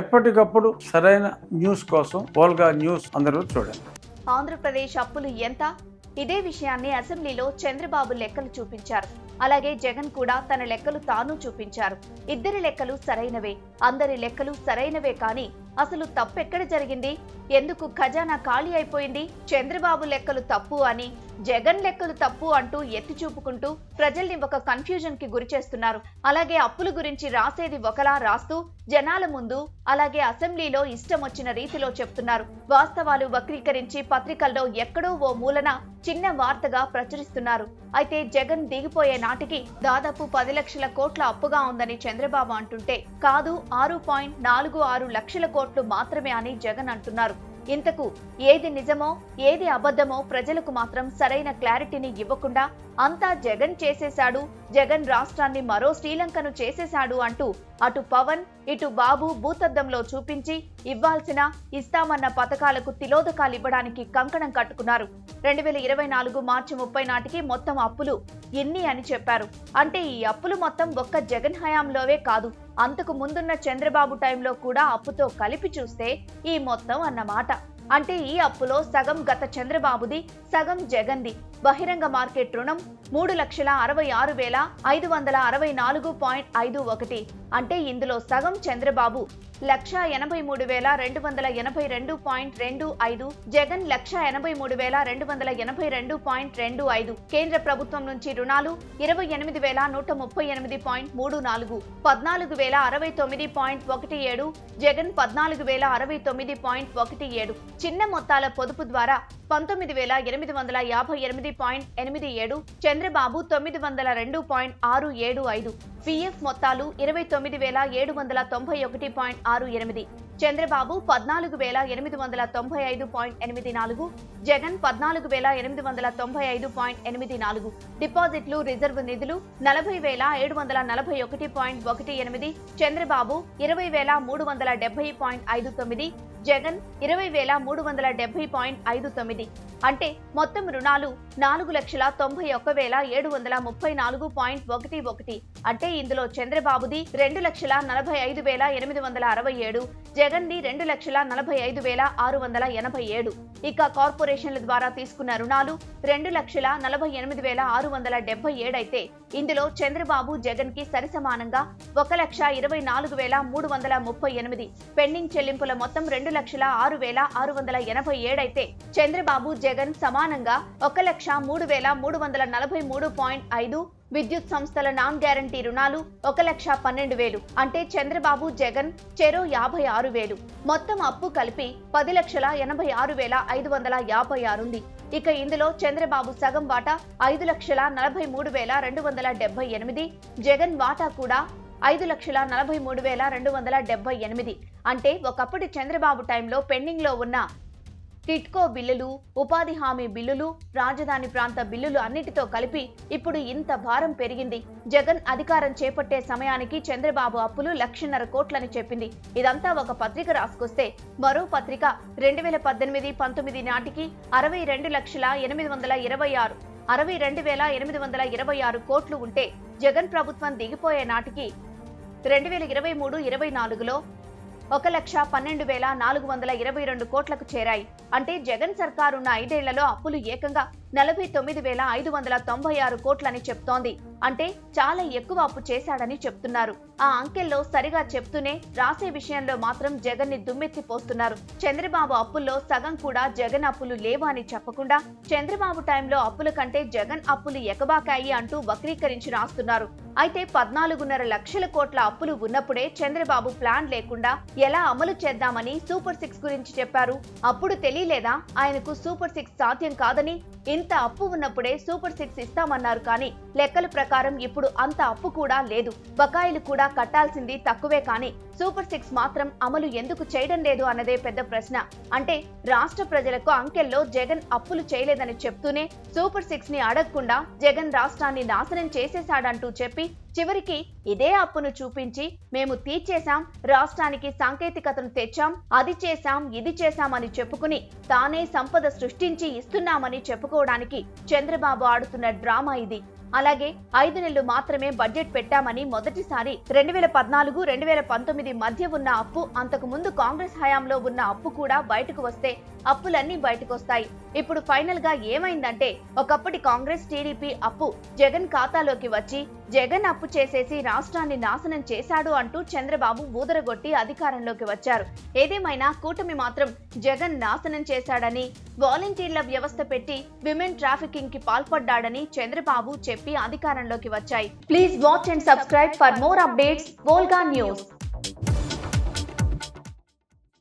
ఎప్పటికప్పుడు సరైన న్యూస్ కోసం ఓల్గా న్యూస్ అందరూ చూడండి. ఆంధ్రప్రదేశ్ అప్పులు ఎంత? ఇదే విషయాన్ని అసెంబ్లీలో చంద్రబాబు లెక్కలు చూపించారు. అలాగే జగన్ కూడా తన లెక్కలు తాను చూపించారు. ఇద్దరి లెక్కలు సరైనవే అందరి లెక్కలు సరైనవే కానీ అసలు తప్పెక్కడ జరిగింది? ఎందుకు ఖజానా ఖాళీ అయిపోయింది? చంద్రబాబు లెక్కలు తప్పు అని జగన్ లెక్కలు తప్పు అంటూ ఎత్తి చూపుకుంటూ ప్రజల్ని ఒక కన్ఫ్యూజన్కి గురి చేస్తున్నారు. అలాగే అప్పుల గురించి రాసేది ఒకలా రాస్తూ జనాల ముందు అలాగే అసెంబ్లీలో ఇష్టం వచ్చిన రీతిలో చెప్తున్నారు. వాస్తవాలు వక్రీకరించి పత్రికల్లో ఎక్కడో ఓ మూలన చిన్న వార్తగా ప్రచురిస్తున్నారు. అయితే జగన్ దిగిపోయే నాటికి దాదాపు పది లక్షల కోట్ల అప్పుగా ఉందని చంద్రబాబు అంటుంటే కాదు ఆరు పాయింట్ నాలుగు ఆరు లక్షల కోట్లు మాత్రమే అని జగన్ అంటున్నారు. ఇంతకు ఏది నిజమో ఏది అబద్ధమో ప్రజలకు మాత్రం సరైన క్లారిటీని ఇవ్వకుండా అంతా జగన్ చేసేశాడు జగన్ రాష్ట్రాన్ని మరో శ్రీలంకను చేసేశాడు అంటూ అటు పవన్ ఇటు బాబు భూతద్దంలో చూపించి ఇవ్వాల్సిన ఇస్తామన్న పథకాలకు తిలోదకాలు ఇవ్వడానికి కంకణం కట్టుకున్నారు. రెండు వేల ఇరవై నాలుగు మార్చి ముప్పై నాటికి మొత్తం అప్పులు ఎన్ని అని చెప్పారు. అంటే ఈ అప్పులు మొత్తం ఒక్క జగన్ హయాంలోవే కాదు. అంతకు ముందున్న చంద్రబాబు టైంలో కూడా అప్పుతో కలిపి చూస్తే ఈ మొత్తం అన్నమాట. అంటే ఈ అప్పులో సగం గత చంద్రబాబుది సగం జగన్ది బహిరంగ మార్కెట్ రుణం మూడు లక్షల అరవై ఆరు వేల ఐదు వందల అరవై నాలుగు పాయింట్ ఐదు ఒకటి. అంటే ఇందులో సగం చంద్రబాబు లక్ష ఎనభై మూడు వేల రెండు వందల ఎనభై రెండు పాయింట్ రెండు ఐదు జగన్ లక్ష ఎనభై మూడు వేల రెండు వందల ఎనభై రెండు పాయింట్ రెండు ఐదు కేంద్ర ప్రభుత్వం నుంచి రుణాలు ఇరవై ఎనిమిది వేల నూట ముప్పై ఎనిమిది పాయింట్ మూడు నాలుగు పద్నాలుగు వేల అరవై తొమ్మిది పాయింట్ ఒకటి ఏడు జగన్ పద్నాలుగు వేల అరవై తొమ్మిది పాయింట్ ఒకటి ఏడు. చిన్న మొత్తాల పొదుపు ద్వారా పంతొమ్మిది వేల ఎనిమిది వందల యాభై ఎనిమిది పాయింట్ ఎనిమిది ఏడు చంద్రబాబు తొమ్మిది వందల రెండు పాయింట్ ఆరు ఏడు ఐదు పిఎఫ్ మొత్తాలు ఇరవై తొమ్మిది వేల ఏడు వందల తొంభై ఒకటి పాయింట్ ఆరు ఎనిమిది చంద్రబాబు పద్నాలుగు వేల ఎనిమిది వందల తొంభై ఐదు పాయింట్ ఎనిమిది నాలుగు జగన్ పద్నాలుగు వేల ఎనిమిది వందల తొంభై ఐదు పాయింట్ ఎనిమిది నాలుగు డిపాజిట్లు రిజర్వ్ నిధులు నలభై వేల ఏడు వందల నలభై ఒకటి పాయింట్ ఒకటి ఎనిమిది చంద్రబాబు ఇరవై వేల మూడు వందల డెబ్బై పాయింట్ ఐదు తొమ్మిది జగన్ ఇరవై వేల మూడు వందల డెబ్బై పాయింట్ ఐదు తొమ్మిది. అంటే మొత్తం రుణాలు నాలుగు లక్షల తొంభై ఒక్క వేల ఏడు వందల ముప్పై నాలుగు పాయింట్ ఒకటి ఒకటి. అంటే ఇందులో చంద్రబాబుది రెండు లక్షల నలభై ఐదు వేల ఎనిమిది వందల అరవై ఏడు జగన్ది రెండు లక్షల నలభై ఐదు వేల ఆరు వందల ఎనభై ఏడు. ఇక కార్పొరేషన్ల ద్వారా తీసుకున్న రుణాలు రెండు లక్షల నలభై ఎనిమిది వేల ఆరు వందల డెబ్బై ఏడైతే ఇందులో చంద్రబాబు జగన్కి సరిసమానంగా ఒక లక్ష ఇరవై నాలుగు వేల మూడు వందల ముప్పై ఎనిమిది. పెండింగ్ చెల్లింపుల మొత్తం రెండు లక్షల ఆరు వేల ఆరు వందల ఎనభై ఏడైతే చంద్రబాబు జగన్ సమానంగా ఒక లక్ష మూడు వేల మూడు వందల నలభై మూడు పాయింట్ ఐదు విద్యుత్ సంస్థల నాన్ గ్యారంటీ రుణాలు ఒక లక్ష పన్నెండు వేలు. అంటే చంద్రబాబు జగన్ చెరో యాభై ఆరు వేలు. మొత్తం అప్పు కలిపి పది లక్షల ఎనభై ఆరు వేల ఐదు వందల యాభై ఆరుంది ఇక ఇందులో చంద్రబాబు సగం వాటా ఐదు లక్షల నలభై మూడు వేల రెండు వందల డెబ్బై ఎనిమిది. జగన్ వాటా కూడా ఐదు లక్షల నలభై మూడు వేల రెండు వందల డెబ్బై ఎనిమిది. అంటే ఒకప్పటి చంద్రబాబు టైంలో పెండింగ్లో ఉన్న టిట్కో బిల్లులు ఉపాధి హామీ బిల్లులు రాజధాని ప్రాంత బిల్లులు అన్నిటితో కలిపి ఇప్పుడు ఇంత భారం పెరిగింది. జగన్ అధికారం చేపట్టే సమయానికి చంద్రబాబు అప్పులు లక్షన్నర కోట్లని చెప్పింది. ఇదంతా ఒక పత్రిక రాసుకొస్తే మరో పత్రిక రెండు వేల పద్దెనిమిది పంతొమ్మిది నాటికి అరవై రెండు లక్షల ఎనిమిది వందల ఇరవై ఆరు అరవై రెండు వేల ఎనిమిది వందల ఇరవై ఆరు కోట్లు ఉంటే జగన్ ప్రభుత్వం దిగిపోయే నాటికి రెండు వేల ఇరవై మూడు ఇరవై నాలుగులో ఒక లక్ష పన్నెండు వేల నాలుగు వందల ఇరవై రెండు కోట్లకు చేరాయి. అంటే జగన్ సర్కారు ఉన్న ఐదేళ్ళలో అప్పులు ఏకంగా నలభై తొమ్మిది వేల ఐదు వందల తొంభై ఆరు కోట్లని చెప్తోంది. అంటే చాలా ఎక్కువ అప్పు చేశాడని చెప్తున్నారు. ఆ అంకెల్లో సరిగా చెప్తూనే రాసే విషయంలో మాత్రం జగన్ని దుమ్మెత్తి పోస్తున్నారు చంద్రబాబు అప్పుల్లో సగం కూడా జగన్ అప్పులు లేవా అని చెప్పకుండా చంద్రబాబు టైంలో అప్పుల కంటే జగన్ అప్పులు ఎకబాకాయి అంటూ వక్రీకరించి రాస్తున్నారు. అయితే పద్నాలుగున్నర లక్షల కోట్ల అప్పులు ఉన్నప్పుడే చంద్రబాబు ప్లాన్ లేకుండా ఎలా అమలు చేద్దామని సూపర్ సిక్స్ గురించి చెప్పారు. అప్పుడు తెలియలేదా? ఆయనకు సూపర్ సిక్స్ సాధ్యం కాదని ఇంత అప్పు ఉన్నప్పుడే సూపర్ సిక్స్ ఇస్తామన్నారు కానీ లెక్కల ప్రకారం ఇప్పుడు అంత అప్పు కూడా లేదు. బకాయిలు కూడా కట్టాల్సింది తక్కువే కానీ సూపర్ సిక్స్ మాత్రం అమలు ఎందుకు చేయడం లేదు అన్నదే పెద్ద ప్రశ్న. అంటే రాష్ట్ర ప్రజలకు అంకెల్లో జగన్ అప్పులు చేయలేదని చెప్తూనే సూపర్ సిక్స్ని అడగకుండా జగన్ రాష్ట్రాన్ని నాశనం చేసేశాడంటూ చెప్పి చివరికి ఇదే అప్పును చూపించి మేము తీర్చేశాం రాష్ట్రానికి సాంకేతికతను తెచ్చాం అది చేశాం ఇది చేశామని చెప్పుకుని తానే సంపద సృష్టించి ఇస్తున్నామని చెప్పుకోవడానికి చంద్రబాబు ఆడుతున్న డ్రామా ఇది. అలాగే ఐదు నెలలు మాత్రమే బడ్జెట్ పెట్టామని మొదటిసారి రెండు వేల పద్నాలుగు రెండు వేల పంతొమ్మిది మధ్య ఉన్న అప్పు అంతకు ముందు కాంగ్రెస్ హయాంలో ఉన్న అప్పు కూడా బయటకు వస్తే అప్పులన్నీ బయటకు వస్తాయి ఇప్పుడు ఫైనల్గా ఏమైందంటే ఒకప్పటి కాంగ్రెస్ టీడీపీ అప్పు జగన్ ఖాతాలోకి వచ్చి జగన్ అప్పు చేసేసి రాష్ట్రాన్ని నాశనం చేశాడు అంటూ చంద్రబాబు ఊదరగొట్టి అధికారంలోకి వచ్చారు. ఏదేమైనా కూటమి మాత్రం జగన్ నాశనం చేశాడని వాలంటీర్ల వ్యవస్థ పెట్టి విమెన్ ట్రాఫికింగ్కి పాల్పడ్డాడని చంద్రబాబు చెప్పి అధికారంలోకి వచ్చాయి. Please watch and subscribe for more updates Volga news.